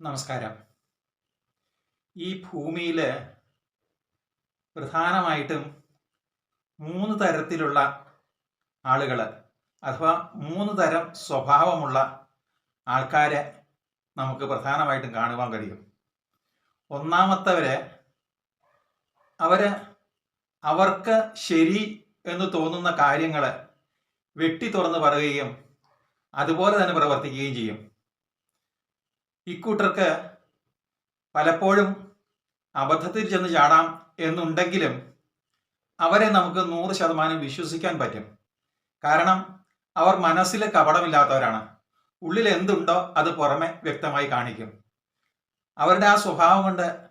നമസ്കാരം. ഈ ഭൂമിയിൽ പ്രധാനമായിട്ടും മൂന്ന് തരത്തിലുള്ള ആളുകൾ അഥവാ മൂന്ന് തരം സ്വഭാവമുള്ള ആൾക്കാരെ നമുക്ക് പ്രധാനമായിട്ടും കാണുവാൻ കഴിയും. ഒന്നാമത്തവര് അവർ അവർക്ക് ശരി എന്ന് തോന്നുന്ന കാര്യങ്ങൾ വെട്ടി തുറന്ന് പറയുകയും അതുപോലെ തന്നെ പ്രവർത്തിക്കുകയും ചെയ്യും. ഇക്കൂട്ടർക്ക് പലപ്പോഴും അബദ്ധത്തിൽ ചെന്ന് ചാടാം എന്നുണ്ടെങ്കിലും അവരെ നമുക്ക് നൂറ് ശതമാനം വിശ്വസിക്കാൻ പറ്റും. കാരണം അവർ മനസ്സിൽ കപടമില്ലാത്തവരാണ്. ഉള്ളിൽ എന്തുണ്ടോ അത് പുറമെ വ്യക്തമായി കാണിക്കും. അവരുടെ ആ സ്വഭാവം കൊണ്ട്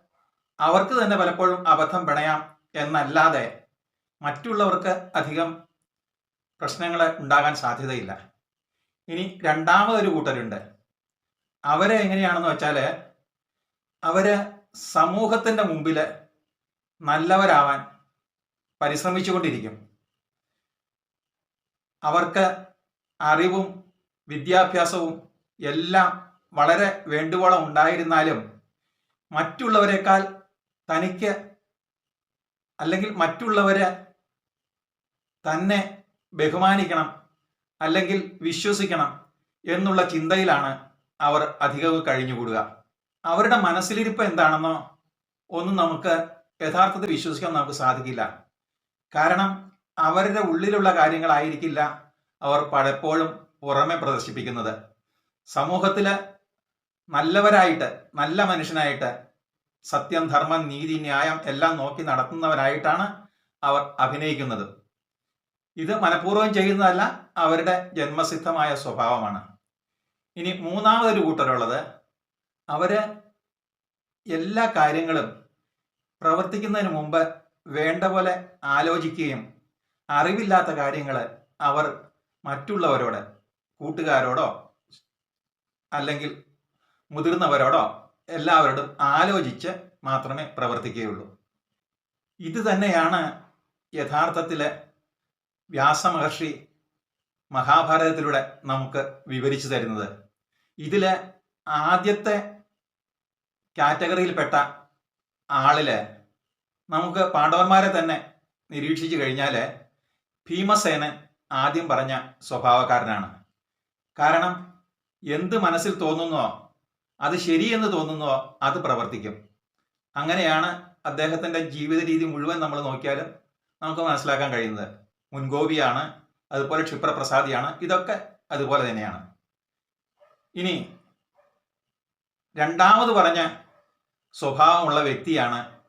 അവർക്ക് തന്നെ പലപ്പോഴും അബദ്ധം പിണയാം എന്നല്ലാതെ മറ്റുള്ളവർക്ക് അധികം പ്രശ്നങ്ങൾ ഉണ്ടാകാൻ സാധ്യതയില്ല. ഇനി രണ്ടാമതൊരു കൂട്ടരുണ്ട്. അവരെ എങ്ങനെയാണെന്ന് വെച്ചാൽ അവർ സമൂഹത്തിന്റെ മുമ്പിൽ നല്ലവരാവാൻ പരിശ്രമിച്ചുകൊണ്ടിരിക്കും. അവർക്ക് അറിവും വിദ്യാഭ്യാസവും എല്ലാം വളരെ വേണ്ടുവോളം ഉണ്ടായിരുന്നാലും മറ്റുള്ളവരെക്കാൾ തനിക്ക് അല്ലെങ്കിൽ മറ്റുള്ളവരെ തന്നെ ബഹുമാനിക്കണം അല്ലെങ്കിൽ വിശ്വസിക്കണം എന്നുള്ള ചിന്തയിലാണ് അവർ അധികവും കഴിഞ്ഞുകൂടുക. അവരുടെ മനസ്സിലിരിപ്പ് എന്താണെന്നോ ഒന്നും നമുക്ക് യഥാർത്ഥത്തിൽ വിശ്വസിക്കാൻ നമുക്ക് സാധിക്കില്ല. കാരണം അവരുടെ ഉള്ളിലുള്ള കാര്യങ്ങളായിരിക്കില്ല അവർ പലപ്പോഴും പുറമെ പ്രദർശിപ്പിക്കുന്നത്. സമൂഹത്തിൽ നല്ലവരായിട്ട് നല്ല മനുഷ്യനായിട്ട് സത്യം ധർമ്മം നീതി ന്യായം എല്ലാം നോക്കി നടത്തുന്നവരായിട്ടാണ് അവർ അഭിനയിക്കുന്നത്. ഇത് മനഃപൂർവം ചെയ്യുന്നതല്ല അവരുടെ ജന്മസിദ്ധമായ സ്വഭാവമാണ്. ഇനി മൂന്നാമതൊരു കൂട്ടരുള്ളത്. അവർ എല്ലാ കാര്യങ്ങളും പ്രവർത്തിക്കുന്നതിന് മുമ്പ് വേണ്ട പോലെ ആലോചിക്കുകയും അറിവില്ലാത്ത കാര്യങ്ങൾ അവർ മറ്റുള്ളവരോട് കൂട്ടുകാരോടോ അല്ലെങ്കിൽ മുതിർന്നവരോടോ എല്ലാവരോടും ആലോചിച്ച് മാത്രമേ പ്രവർത്തിക്കുകയുള്ളൂ. ഇത് തന്നെയാണ് യഥാർത്ഥത്തിൽ വ്യാസമഹർഷി മഹാഭാരതത്തിലൂടെ നമുക്ക് വിവരിച്ചു തരുന്നത്. ഇതിലെ ആദ്യത്തെ കാറ്റഗറിയിൽപ്പെട്ട ആളിൽ നമുക്ക് പാണ്ഡവന്മാരെ തന്നെ നിരീക്ഷിച്ചു കഴിഞ്ഞാൽ ഭീമസേനൻ ആദ്യം പറഞ്ഞ സ്വഭാവക്കാരനാണ്. കാരണം എന്ത് മനസ്സിൽ തോന്നുന്നോ അത് ശരിയെന്ന് തോന്നുന്നോ അത് പ്രവർത്തിക്കും. അങ്ങനെയാണ് അദ്ദേഹത്തിന്റെ ജീവിത രീതി മുഴുവൻ നമ്മൾ നോക്കിയാലും നമുക്ക് മനസ്സിലാക്കാൻ കഴിയുന്നത്. മുൻകോപിയാണ് അതുപോലെ ക്ഷിപ്രപ്രസാദിയാണ്. ഇതൊക്കെ അതുപോലെ തന്നെയാണ്. ഇനി രണ്ടാമത് പറഞ്ഞ സ്വഭാവമുള്ള വ്യക്തിയാണ്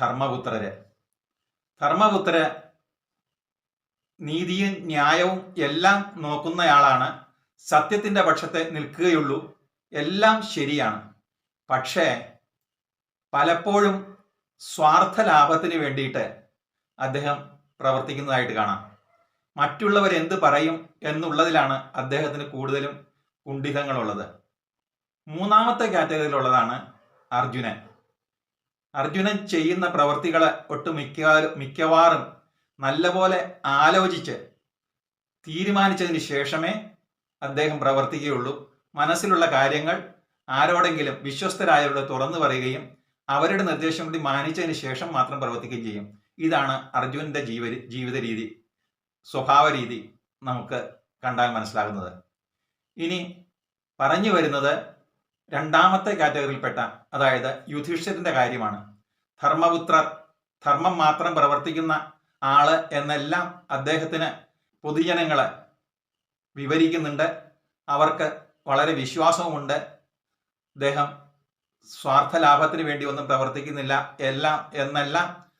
ധർമ്മപുത്രര്. ധർമ്മപുത്രര് നീതിയും ന്യായവും എല്ലാം നോക്കുന്നയാളാണ്. സത്യത്തിന്റെ പക്ഷത്തെ നിൽക്കുകയുള്ളൂ. എല്ലാം ശരിയാണ്. പക്ഷേ പലപ്പോഴും സ്വാർത്ഥ ലാഭത്തിന് വേണ്ടിയിട്ട് അദ്ദേഹം പ്രവർത്തിക്കുന്നതായിട്ട് കാണാം. മറ്റുള്ളവർ എന്ത് പറയും എന്നുള്ളതിലാണ് അദ്ദേഹത്തിന് കൂടുതലും കുണ്ഠിതങ്ങളുള്ളത്. മൂന്നാമത്തെ കാറ്റഗറിയിലുള്ളതാണ് അർജുനൻ. അർജുനൻ ചെയ്യുന്ന പ്രവർത്തികളെ ഒട്ടുമിക്ക മിക്കവാറും നല്ലപോലെ ആലോചിച്ച് തീരുമാനിച്ചതിന് ശേഷമേ അദ്ദേഹം പ്രവർത്തിക്കുകയുള്ളൂ. മനസ്സിലുള്ള കാര്യങ്ങൾ ആരോടെങ്കിലും വിശ്വസ്തരായവരോട് തുറന്നു പറയുകയും അവരുടെ നിർദ്ദേശം കൂടി മാനിച്ചതിന് ശേഷം മാത്രം പ്രവർത്തിക്കുകയും ചെയ്യും. ഇതാണ് അർജുനന്റെ ജീവ ജീവിത രീതി സ്വഭാവ രീതി നമുക്ക് കണ്ടാൽ മനസ്സിലാകുന്നത്. ഇനി പറഞ്ഞു വരുന്നത് രണ്ടാമത്തെ കാറ്റഗറിയിൽപ്പെട്ട അതായത് യുധിഷ്ഠിരന്റെ കാര്യമാണ്. ധർമ്മപുത്രർ ധർമ്മം മാത്രം പ്രവർത്തിക്കുന്ന ആൾ എന്നെല്ലാം അദ്ദേഹത്തിന് പൊതുജനങ്ങളെ വിവരിക്കുന്നുണ്ട്. അവർക്ക് വളരെ വിശ്വാസവുമുണ്ട്. അദ്ദേഹം സ്വാർത്ഥ ലാഭത്തിന് വേണ്ടി ഒന്നും പ്രവർത്തിക്കുന്നില്ല. എല്ലാം എന്നെല്ലാം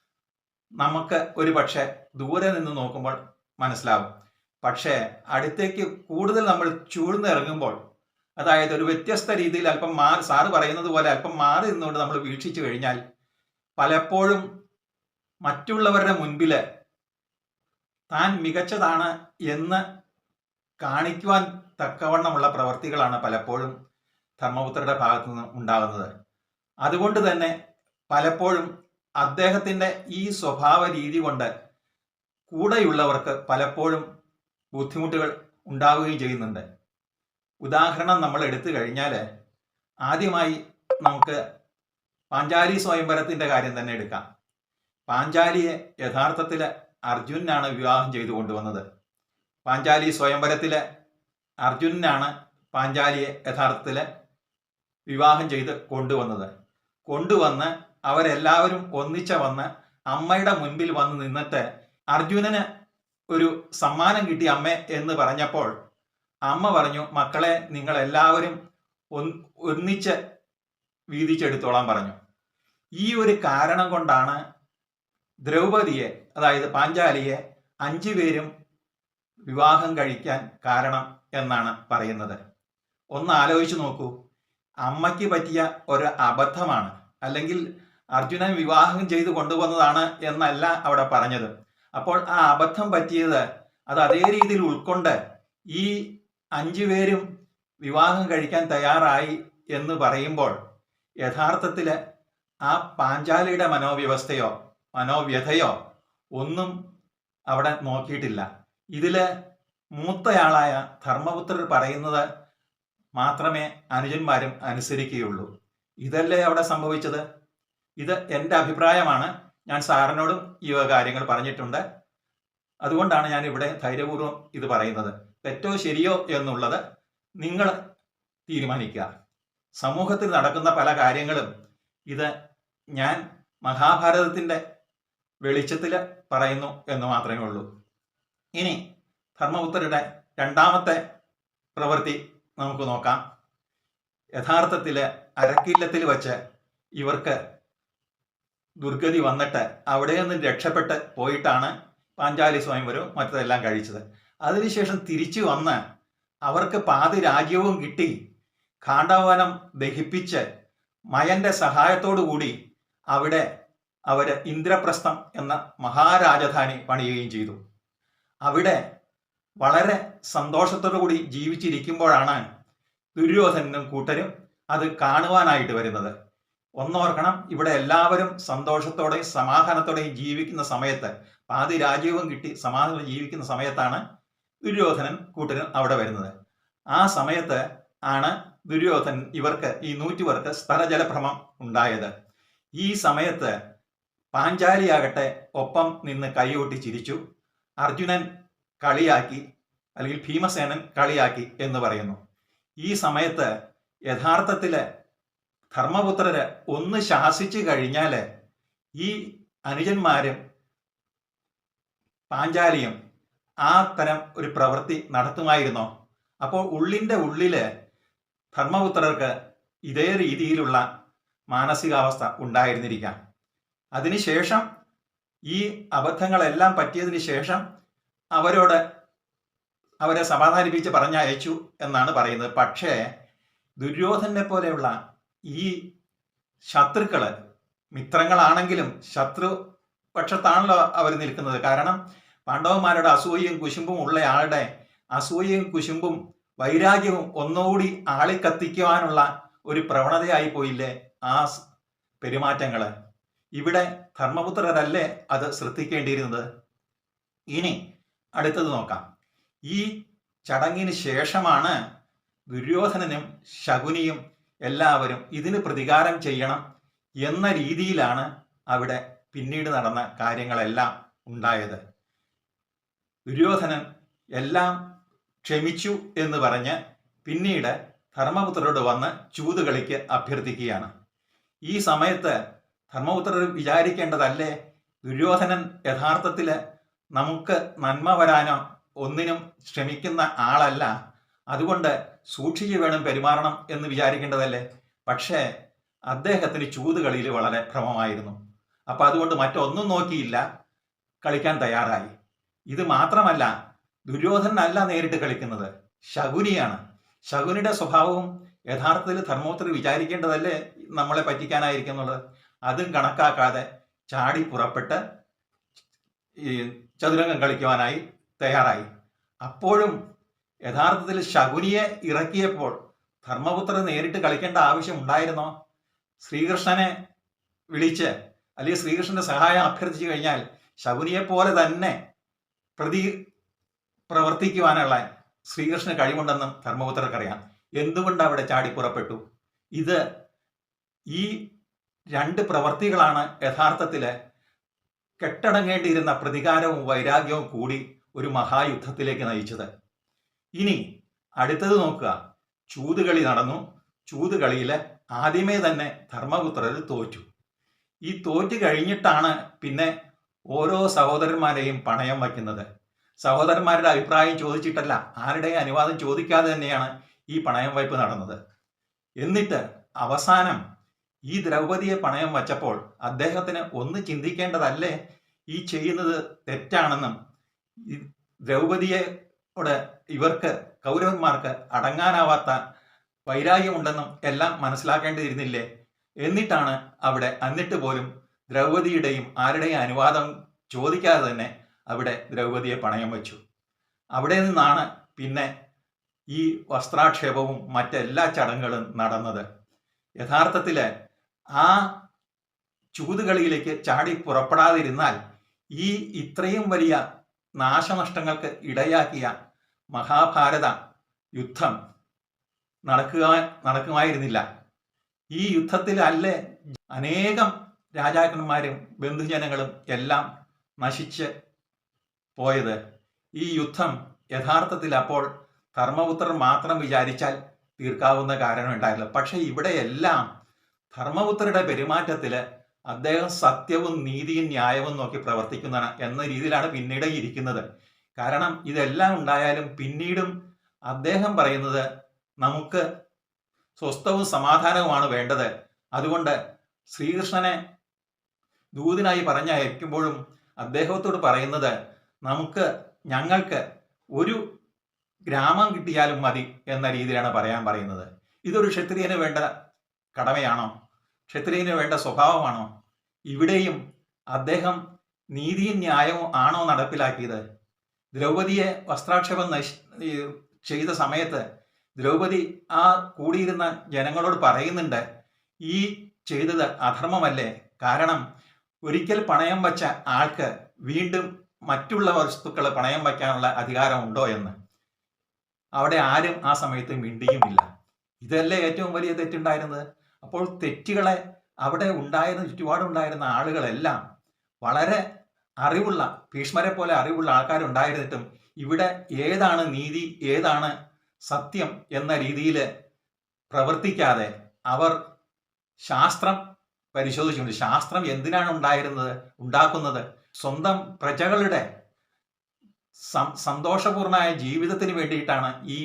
നമുക്ക് ഒരു പക്ഷേ ദൂരെ നിന്ന് നോക്കുമ്പോൾ മനസ്സിലാവും. പക്ഷേ അടുത്തേക്ക് കൂടുതൽ നമ്മൾ ചൂഴ്ന്ന് ഇറങ്ങുമ്പോൾ അതായത് ഒരു വ്യത്യസ്ത രീതിയിൽ അല്പം മാറി സാറ് പറയുന്നത് പോലെ അല്പം മാറി നിന്നുകൊണ്ട് നമ്മൾ വീക്ഷിച്ചു കഴിഞ്ഞാൽ പലപ്പോഴും മറ്റുള്ളവരുടെ മുൻപിൽ താൻ മികച്ചതാണ് എന്ന് കാണിക്കുവാൻ തക്കവണ്ണമുള്ള പ്രവർത്തികളാണ് പലപ്പോഴും ധർമ്മപുത്രയുടെ ഭാഗത്തു നിന്ന് ഉണ്ടാകുന്നത്. അതുകൊണ്ട് തന്നെ പലപ്പോഴും അദ്ദേഹത്തിന്റെ ഈ സ്വഭാവ രീതി കൊണ്ട് കൂടെയുള്ളവർക്ക് പലപ്പോഴും ബുദ്ധിമുട്ടുകൾ ഉണ്ടാവുകയും ചെയ്യുന്നുണ്ട്. ഉദാഹരണം നമ്മൾ എടുത്തു കഴിഞ്ഞാൽ ആദ്യമായി നമുക്ക് പാഞ്ചാലി സ്വയംവരത്തിന്റെ കാര്യം തന്നെ എടുക്കാം. പാഞ്ചാലിയെ യഥാർത്ഥത്തിൽ അർജുനാണ് വിവാഹം ചെയ്തു കൊണ്ടുവന്നത്. പാഞ്ചാലി സ്വയംവരത്തിലെ അർജുനാണ് പാഞ്ചാലിയെ യഥാർത്ഥത്തിൽ വിവാഹം ചെയ്ത് കൊണ്ടുവന്നത്. കൊണ്ടുവന്ന് അവരെല്ലാവരും ഒന്നിച്ച വന്ന് അമ്മയുടെ മുൻപിൽ വന്ന് നിന്നിട്ട് അർജുനന് ഒരു സമ്മാനം കിട്ടി അമ്മ എന്ന് പറഞ്ഞപ്പോൾ അമ്മ പറഞ്ഞു മക്കളെ നിങ്ങൾ എല്ലാവരും ഒന്നിച്ച് വീതിച്ചെടുത്തോളാൻ പറഞ്ഞു. ഈ ഒരു കാരണം കൊണ്ടാണ് ദ്രൗപതിയെ അതായത് പാഞ്ചാലിയെ അഞ്ചു പേരും വിവാഹം കഴിക്കാൻ കാരണം എന്നാണ് പറയുന്നത്. ഒന്ന് ആലോചിച്ചു നോക്കൂ. അമ്മയ്ക്ക് പറ്റിയ ഒരു അബദ്ധമാണ്. അല്ലെങ്കിൽ അർജുനൻ വിവാഹം ചെയ്തു കൊണ്ടുവന്നതാണ് എന്നല്ല അവിടെ പറഞ്ഞത്. അപ്പോൾ ആ അബദ്ധം പറ്റിയത് അത് അതേ രീതിയിൽ ഉൾക്കൊണ്ട് ഈ അഞ്ചു പേരും വിവാഹം കഴിക്കാൻ തയ്യാറായി എന്ന് പറയുമ്പോൾ യഥാർത്ഥത്തിൽ ആ പാഞ്ചാലിയുടെ മനോവ്യവസ്ഥയോ മനോവ്യഥയോ ഒന്നും അവിടെ നോക്കിയിട്ടില്ല. ഇതിൽ മൂത്തയാളായ ധർമ്മപുത്രർ പറയുന്നത് മാത്രമേ അനുജന്മാരും അനുസരിക്കുകയുള്ളൂ. ഇതല്ലേ അവിടെ സംഭവിച്ചത്? ഇത് എന്റെ അഭിപ്രായമാണ്. ഞാൻ സാറിനോടും ഈ കാര്യങ്ങൾ പറഞ്ഞിട്ടുണ്ട്. അതുകൊണ്ടാണ് ഞാൻ ഇവിടെ ധൈര്യപൂർവം ഇത് പറയുന്നത്. തെറ്റോ ശരിയോ എന്നുള്ളത് നിങ്ങൾ തീരുമാനിക്കുക. സമൂഹത്തിൽ നടക്കുന്ന പല കാര്യങ്ങളും ഇത് ഞാൻ മഹാഭാരതത്തിന്റെ വെളിച്ചത്തിൽ പറയുന്നു എന്ന് മാത്രമേ ഉള്ളൂ. ഇനി ധർമ്മപുത്രരുടെ രണ്ടാമത്തെ പ്രവൃത്തി നമുക്ക് നോക്കാം. യഥാർത്ഥത്തിൽ അരക്കില്ലത്തിൽ വച്ച് ഇവർക്ക് ദുർഗതി വന്നിട്ട് അവിടെ നിന്ന് രക്ഷപ്പെട്ട് പോയിട്ടാണ് പാഞ്ചാലി സ്വയംവരവും മറ്റതെല്ലാം കഴിച്ചത്. അതിനുശേഷം തിരിച്ചു വന്ന് അവർക്ക് പാതി രാജ്യവും കിട്ടി. കാണ്ടവനം ദഹിപ്പിച്ച് മയന്റെ കൂടി അവിടെ അവർ ഇന്ദ്രപ്രസ്ഥം എന്ന മഹാരാജധാനി പണിയുകയും ചെയ്തു. അവിടെ വളരെ കൂടി ജീവിച്ചിരിക്കുമ്പോഴാണ് ദുര്യോധനും കൂട്ടരും അത് കാണുവാനായിട്ട് വരുന്നത്. ഒന്നോർക്കണം. ഇവിടെ എല്ലാവരും സന്തോഷത്തോടെയും സമാധാനത്തോടെയും ജീവിക്കുന്ന സമയത്ത് പാതി രാജ്യവും കിട്ടി സമാധാനം ജീവിക്കുന്ന സമയത്താണ് ദുര്യോധനൻ കൂട്ടരും അവിടെ വരുന്നത്. ആ സമയത്ത് ആണ് ദുര്യോധനൻ ഇവർക്ക് ഈ നൂറ്റുപേർക്ക് സ്ഥലജലഭ്രമം ഉണ്ടായത്. ഈ സമയത്ത് പാഞ്ചാലിയാകട്ടെ ഒപ്പം നിന്ന് കൈകൊട്ടി ചിരിച്ചു. അർജുനൻ കളിയാക്കി അല്ലെങ്കിൽ ഭീമസേനൻ കളിയാക്കി എന്ന് പറയുന്നു. ഈ സമയത്ത് യഥാർത്ഥത്തിൽ ധർമ്മപുത്രര് ഒന്ന് ശാസിച്ചു കഴിഞ്ഞാൽ ഈ അനുജന്മാരും പാഞ്ചാലിയും ആ തരം ഒരു പ്രവൃത്തി നടത്തുമായിരുന്നോ? അപ്പോൾ ഉള്ളിന്റെ ഉള്ളിൽ ധർമ്മപുത്രർക്ക് ഇതേ രീതിയിലുള്ള മാനസികാവസ്ഥ ഉണ്ടായിരുന്നിരിക്കാം. അതിനുശേഷം ഈ അബദ്ധങ്ങളെല്ലാം പറ്റിയതിന് ശേഷം അവരോട് അവരെ സമാധാനിപ്പിച്ച് പറഞ്ഞയച്ചു എന്നാണ് പറയുന്നത്. പക്ഷേ ദുര്യോധനെ പോലെയുള്ള ഈ ശത്രുക്കൾ മിത്രങ്ങളാണെങ്കിലും ശത്രു പക്ഷത്താണല്ലോ അവർ നിൽക്കുന്നത്. കാരണം പാണ്ഡവന്മാരുടെ അസൂയയും കുശുമ്പും ഉള്ള ആളുടെ അസൂയയും കുശുമ്പും വൈരാഗ്യവും ഒന്നുകൂടി ആളിക്കത്തിക്കുവാനുള്ള ഒരു പ്രവണതയായി പോയില്ലേ ആ പെരുമാറ്റങ്ങൾ. ഇവിടെ ധർമ്മപുത്രരല്ലേ അത് ശ്രദ്ധിക്കേണ്ടിയിരുന്നത്? ഇനി അടുത്തത് നോക്കാം. ഈ ചടങ്ങിന് ശേഷമാണ് ദുര്യോധനനും ശകുനിയും എല്ലാവരും ഇതിന് പ്രതികാരം ചെയ്യണം എന്ന രീതിയിലാണ് അവിടെ പിന്നീട് നടന്ന കാര്യങ്ങളെല്ലാം ഉണ്ടായത്. ദുര്യോധനൻ എല്ലാം ക്ഷമിച്ചു എന്ന് പറഞ്ഞ് പിന്നീട് ധർമ്മപുത്രരോട് വന്ന് ചൂതുകളിക്ക് അഭ്യർത്ഥിക്കുകയാണ്. ഈ സമയത്ത് ധർമ്മപുത്രർ വിചാരിക്കേണ്ടതല്ലേ? ദുര്യോധനൻ യഥാർത്ഥത്തിൽ നമുക്ക് നന്മ വരാനോ ഒന്നിനും ശ്രമിക്കുന്ന ആളല്ല. അതുകൊണ്ട് സൂക്ഷിച്ചു വേണം പെരുമാറണം എന്ന് വിചാരിക്കേണ്ടതല്ലേ? പക്ഷേ അദ്ദേഹത്തിന് ചൂതുകളിയിൽ വളരെ ഭ്രമമായിരുന്നു. അപ്പോൾ അതുകൊണ്ട് മറ്റൊന്നും നോക്കിയില്ല. കളിക്കാൻ തയ്യാറായി. ഇത് മാത്രമല്ല ദുര്യോധനല്ല നേരിട്ട് കളിക്കുന്നത്. ശകുനിയാണ്. ശകുനിയുടെ സ്വഭാവവും യഥാർത്ഥത്തിൽ ധർമ്മോത്തർ വിചാരിക്കേണ്ടതല്ലേ നമ്മളെ പറ്റിക്കാനായിരിക്കുന്നുള്ളത് അതും കണക്കാക്കാതെ ചാടി പുറപ്പെട്ട് ഈ ചതുരംഗം കളിക്കുവാനായി തയ്യാറായി. അപ്പോഴും യഥാർത്ഥത്തിൽ ശകുനിയെ ഇറക്കിയപ്പോൾ ധർമ്മപുത്രൻ നേരിട്ട് കളിക്കേണ്ട ആവശ്യം ഉണ്ടായിരുന്നോ? ശ്രീകൃഷ്ണനെ വിളിച്ച് അല്ലെങ്കിൽ ശ്രീകൃഷ്ണന്റെ സഹായം അഭ്യർത്ഥിച്ചു കഴിഞ്ഞാൽ ശകുനിയെ പോലെ തന്നെ പ്രതി പ്രവർത്തിക്കുവാനുള്ള ശ്രീകൃഷ്ണന് കഴിവുണ്ടെന്നും ധർമ്മപുത്രർക്കറിയാം. എന്തുകൊണ്ട് അവിടെ ചാടി പുറപ്പെട്ടു? ഇത് ഈ രണ്ട് പ്രവർത്തികളാണ് യഥാർത്ഥത്തിൽ കെട്ടടങ്ങേണ്ടിയിരുന്ന പ്രതികാരവും വൈരാഗ്യവും കൂടി ഒരു മഹായുദ്ധത്തിലേക്ക് നയിച്ചത്. ഇനി അടുത്തത് നോക്കുക. ചൂതുകളി നടന്നു. ചൂതുകളിയിൽ ആദ്യമേ തന്നെ ധർമ്മപുത്രർ തോറ്റു. ഈ തോറ്റു കഴിഞ്ഞിട്ടാണ് പിന്നെ ഓരോ സഹോദരന്മാരെയും പണയം വയ്ക്കുന്നത്. സഹോദരന്മാരുടെ അഭിപ്രായം ചോദിച്ചിട്ടല്ല ആരുടെയും അനുവാദം ചോദിക്കാതെ തന്നെയാണ് ഈ പണയം വയ്പ് നടന്നത്. എന്നിട്ട് അവസാനം ഈ ദ്രൗപതിയെ പണയം വച്ചപ്പോൾ അദ്ദേഹത്തിന് ഒന്ന് ചിന്തിക്കേണ്ടതല്ലേ? ഈ ചെയ്യുന്നത് തെറ്റാണെന്നും ഈ ദ്രൗപദിയോട് ഇവർക്ക് കൗരവന്മാർക്ക് അടങ്ങാനാവാത്ത വൈരാഗ്യമുണ്ടെന്നും എല്ലാം മനസ്സിലാക്കേണ്ടിയിരുന്നില്ലേ? എന്നിട്ടാണ് അവിടെ എന്നിട്ട് പോലും ദ്രൗപതിയുടെയും ആരുടെയും അനുവാദം ചോദിക്കാതെ തന്നെ അവിടെ ദ്രൗപതിയെ പണയം വെച്ചു. അവിടെ നിന്നാണ് പിന്നെ ഈ വസ്ത്രാക്ഷേപവും മറ്റെല്ലാ ചടങ്ങുകളും നടന്നത്. യഥാർത്ഥത്തിൽ ആ ചൂതുകളിയിലേക്ക് ചാടി പുറപ്പെടാതിരുന്നാൽ ഈ ഇത്രയും വലിയ നാശനഷ്ടങ്ങൾക്ക് ഇടയാക്കിയ മഹാഭാരത യുദ്ധം നടക്കുക നടക്കുമായിരുന്നില്ല. ഈ യുദ്ധത്തിലല്ലേ അനേകം രാജാക്കന്മാരും ബന്ധുജനങ്ങളും എല്ലാം നശിച്ച് പോയത്. ഈ യുദ്ധം യഥാർത്ഥത്തിൽ അപ്പോൾ ധർമ്മപുത്രർ മാത്രം വിചാരിച്ചാൽ തീർക്കാവുന്ന കാരണം ഉണ്ടായില്ല പക്ഷെ ഇവിടെയെല്ലാം ധർമ്മപുത്രരുടെ പെരുമാറ്റത്തിൽ അദ്ദേഹം സത്യവും നീതിയും ന്യായവും നോക്കി പ്രവർത്തിക്കുന്ന എന്ന രീതിയിലാണ് പിന്നീട് ഇരിക്കുന്നത്. കാരണം ഇതെല്ലാം ഉണ്ടായാലും പിന്നീടും അദ്ദേഹം പറയുന്നത് നമുക്ക് സ്വസ്ഥവും സമാധാനവുമാണ് വേണ്ടത്. അതുകൊണ്ട് ശ്രീകൃഷ്ണനെ ദൂതനായി പറഞ്ഞയക്കുമ്പോഴും അദ്ദേഹത്തോട് പറയുന്നത് നമുക്ക് ഞങ്ങൾക്ക് ഒരു ഗ്രാമം കിട്ടിയാലും മതി എന്ന രീതിയിലാണ് പറയാൻ പറയുന്നത്. ഇതൊരു ക്ഷത്രിയന് വേണ്ട കടമയാണോ? ക്ഷത്രിയന് വേണ്ട സ്വഭാവമാണോ? ഇവിടെയും അദ്ദേഹം നീതിയും ന്യായവും ആണോ നടപ്പിലാക്കിയത്? ദ്രൗപതിയെ വസ്ത്രാക്ഷേപം ചെയ്ത സമയത്ത് ദ്രൗപതി ആ കൂടിയിരുന്ന ജനങ്ങളോട് പറയുന്നുണ്ട് ഈ ചെയ്തത് അധർമ്മമല്ലേ? കാരണം ഒരിക്കൽ പണയം വച്ച ആൾക്ക് വീണ്ടും മറ്റുള്ള വസ്തുക്കൾ പണയം വയ്ക്കാനുള്ള അധികാരമുണ്ടോ എന്ന്. അവിടെ ആരും ആ സമയത്ത് മിണ്ടിയുമില്ല. ഇതല്ലേ ഏറ്റവും വലിയ തെറ്റുണ്ടായിരുന്നത്? അപ്പോൾ തെറ്റുകളെ അവിടെ ഉണ്ടായിരുന്ന ചുറ്റുപാടുണ്ടായിരുന്ന ആളുകളെല്ലാം വളരെ അറിവുള്ള ഭീഷ്മരെ പോലെ അറിവുള്ള ആൾക്കാരുണ്ടായിരുന്നിട്ടും ഇവിടെ ഏതാണ് നീതി ഏതാണ് സത്യം എന്ന രീതിയിൽ പ്രവർത്തിക്കാതെ അവർ ശാസ്ത്രം പരിശോധിച്ചുകൊണ്ട് ശാസ്ത്രം എന്തിനാണ് ഉണ്ടായിരുന്നത് ഉണ്ടാക്കുന്നത് സ്വന്തം പ്രജകളുടെ സന്തോഷപൂർണമായ ജീവിതത്തിന് വേണ്ടിയിട്ടാണ് ഈ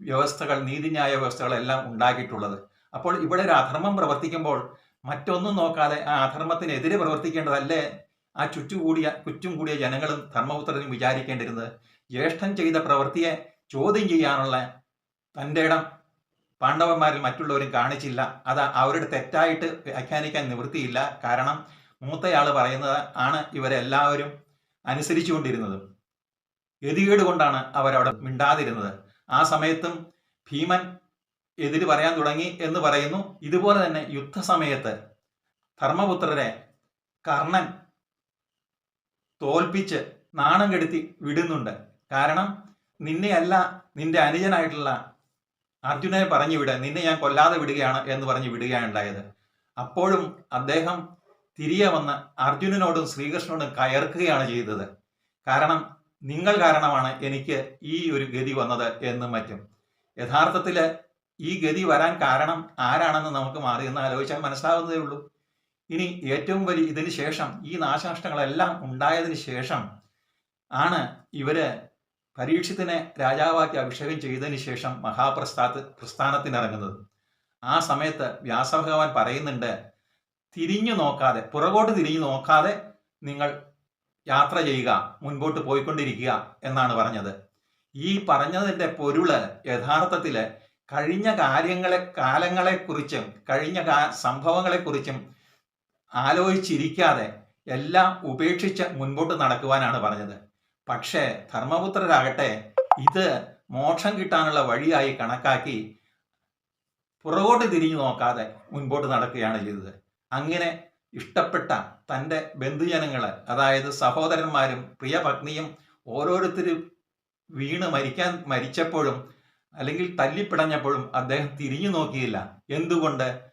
വ്യവസ്ഥകൾ നീതിന്യായ വ്യവസ്ഥകളെല്ലാം ഉണ്ടാക്കിയിട്ടുള്ളത്. അപ്പോൾ ഇവിടെ ഒരു അധർമ്മം പ്രവർത്തിക്കുമ്പോൾ മറ്റൊന്നും നോക്കാതെ ആ അധർമ്മത്തിനെതിരെ പ്രവർത്തിക്കേണ്ടതല്ലേ? ആ ചുറ്റുകൂടിയ ചുറ്റും കൂടിയ ജനങ്ങളും ധർമ്മപുത്രനും വിചാരിക്കേണ്ടിരുന്നത് ജ്യേഷ്ഠൻ ചെയ്ത പ്രവൃത്തിയെ ചോദ്യം ചെയ്യാനുള്ള തന്റെ ഇടം പാണ്ഡവന്മാരിൽ മറ്റുള്ളവരും കാണിച്ചില്ല. അത് അവരുടെ തെറ്റായിട്ട് വ്യാഖ്യാനിക്കാൻ നിവൃത്തിയില്ല. കാരണം മൂത്തയാൾ പറയുന്നത് ആണ് ഇവരെല്ലാവരും അനുസരിച്ചുകൊണ്ടിരുന്നത്. ഗതികേട് കൊണ്ടാണ് അവരവിടെ മിണ്ടാതിരുന്നത്. ആ സമയത്തും ഭീമൻ എതിര് പറയാൻ തുടങ്ങി എന്ന് പറയുന്നു. ഇതുപോലെ തന്നെ യുദ്ധസമയത്ത് ധർമ്മപുത്രരെ കർണൻ തോൽപ്പിച്ച് നാണം കെടുത്തി വിടുന്നുണ്ട്. കാരണം നിന്നെയല്ല നിന്റെ അനുജനായിട്ടുള്ള അർജുനനെ പറഞ്ഞു വിട നിന്നെ ഞാൻ കൊല്ലാതെ വിടുകയാണ് എന്ന് പറഞ്ഞ് വിടുകയാണ് ഉണ്ടായത്. അപ്പോഴും അദ്ദേഹം തിരികെ വന്ന് അർജുനനോടും ശ്രീകൃഷ്ണനോടും കയർക്കുകയാണ് ചെയ്തത്. കാരണം നിങ്ങൾ കാരണമാണ് എനിക്ക് ഈ ഒരു ഗതി വന്നത് എന്നും മറ്റും. യഥാർത്ഥത്തിൽ ഈ ഗതി വരാൻ കാരണം ആരാണെന്ന് നമുക്ക് മാറി എന്ന് ആലോചിച്ചാൽ മനസ്സിലാവുന്നതേ ഉള്ളൂ. ഇനി ഏറ്റവും വലിയ ഇതിന് ശേഷം ഈ നാശനഷ്ടങ്ങളെല്ലാം ഉണ്ടായതിന് ശേഷം ആണ് ഇവർ പരീക്ഷത്തിനെ രാജാവാക്കി അഭിഷേകം ചെയ്തതിന് ശേഷം മഹാപ്രസ്ഥാത്ത് പ്രസ്ഥാനത്തിനിറങ്ങുന്നത്. ആ സമയത്ത് വ്യാസഭഗവാൻ പറയുന്നുണ്ട് തിരിഞ്ഞു നോക്കാതെ പുറകോട്ട് തിരിഞ്ഞു നോക്കാതെ നിങ്ങൾ യാത്ര ചെയ്യുക മുൻപോട്ട് പോയിക്കൊണ്ടിരിക്കുക എന്നാണ് പറഞ്ഞത്. ഈ പറഞ്ഞതിന്റെ പൊരുൾ യഥാർത്ഥത്തിൽ കഴിഞ്ഞ കാര്യങ്ങളെ കാലങ്ങളെക്കുറിച്ചും കഴിഞ്ഞ സംഭവങ്ങളെക്കുറിച്ചും ആലോചിച്ചിരിക്കാതെ എല്ലാം ഉപേക്ഷിച്ച് മുൻപോട്ട് നടക്കുവാനാണ് പറഞ്ഞത്. പക്ഷേ ധർമ്മപുത്രരാകട്ടെ ഇത് മോക്ഷം കിട്ടാനുള്ള വഴിയായി കണക്കാക്കി പുറകോട്ട് തിരിഞ്ഞു നോക്കാതെ മുൻപോട്ട് നടക്കുകയാണ് ചെയ്തത്. അങ്ങനെ ഇഷ്ടപ്പെട്ട തന്റെ ബന്ധുജനങ്ങൾ അതായത് സഹോദരന്മാരും പ്രിയ പത്നിയും ഓരോരുത്തരും വീണ് മരിക്കാൻ മരിച്ചപ്പോഴും അല്ലെങ്കിൽ തല്ലിപ്പിടഞ്ഞപ്പോഴും അദ്ദേഹം തിരിഞ്ഞു നോക്കിയില്ല. എന്തുകൊണ്ട്?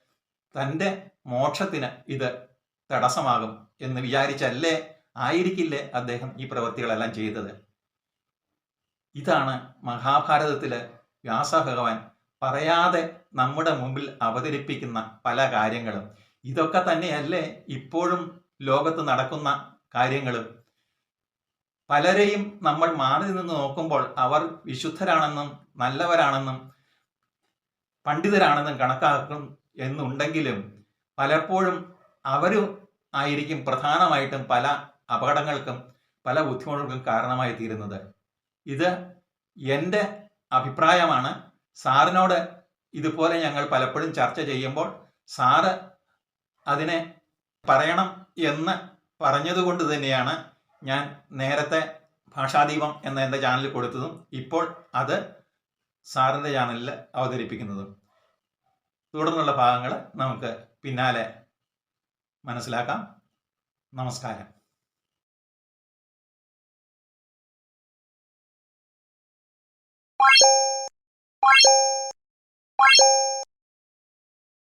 തന്റെ മോക്ഷത്തിന് ഇത് തടസ്സമാകും എന്ന് വിചാരിച്ചല്ലേ ആയിരിക്കില്ലേ അദ്ദേഹം ഈ പ്രവൃത്തികളെല്ലാം ചെയ്തത്? ഇതാണ് മഹാഭാരതത്തിൽ വ്യാസഭഗവാൻ പറയാതെ നമ്മുടെ മുമ്പിൽ അവതരിപ്പിക്കുന്ന പല കാര്യങ്ങളും. ഇതൊക്കെ തന്നെയല്ലേ ഇപ്പോഴും ലോകത്ത് നടക്കുന്ന കാര്യങ്ങളും. പലരെയും നമ്മൾ മാറി നിന്ന് നോക്കുമ്പോൾ അവർ വിശുദ്ധരാണെന്നും നല്ലവരാണെന്നും പണ്ഡിതരാണെന്നും കണക്കാക്കും എന്നുണ്ടെങ്കിലും പലപ്പോഴും അവരും ആയിരിക്കും പ്രധാനമായിട്ടും പല അപകടങ്ങൾക്കും പല ബുദ്ധിമുട്ടുകൾക്കും കാരണമായി തീരുന്നത്. ഇത് എന്റെ അഭിപ്രായമാണ്. സാറിനോട് ഇതുപോലെ ഞങ്ങൾ പലപ്പോഴും ചർച്ച ചെയ്യുമ്പോൾ സാറ് അതിനെ പറയണം എന്ന് പറഞ്ഞതുകൊണ്ട് തന്നെയാണ് ഞാൻ നേരത്തെ ഭാഷാദീപം എന്ന എന്റെ ചാനലിൽ കൊടുത്തതും ഇപ്പോൾ അത് സാറിന്റെ ചാനലിൽ അവതരിപ്പിക്കുന്നതും. തുടർന്നുള്ള ഭാഗങ്ങൾ നമുക്ക് പിന്നാലെ മനസ്സിലാക്കാം. നമസ്കാരം.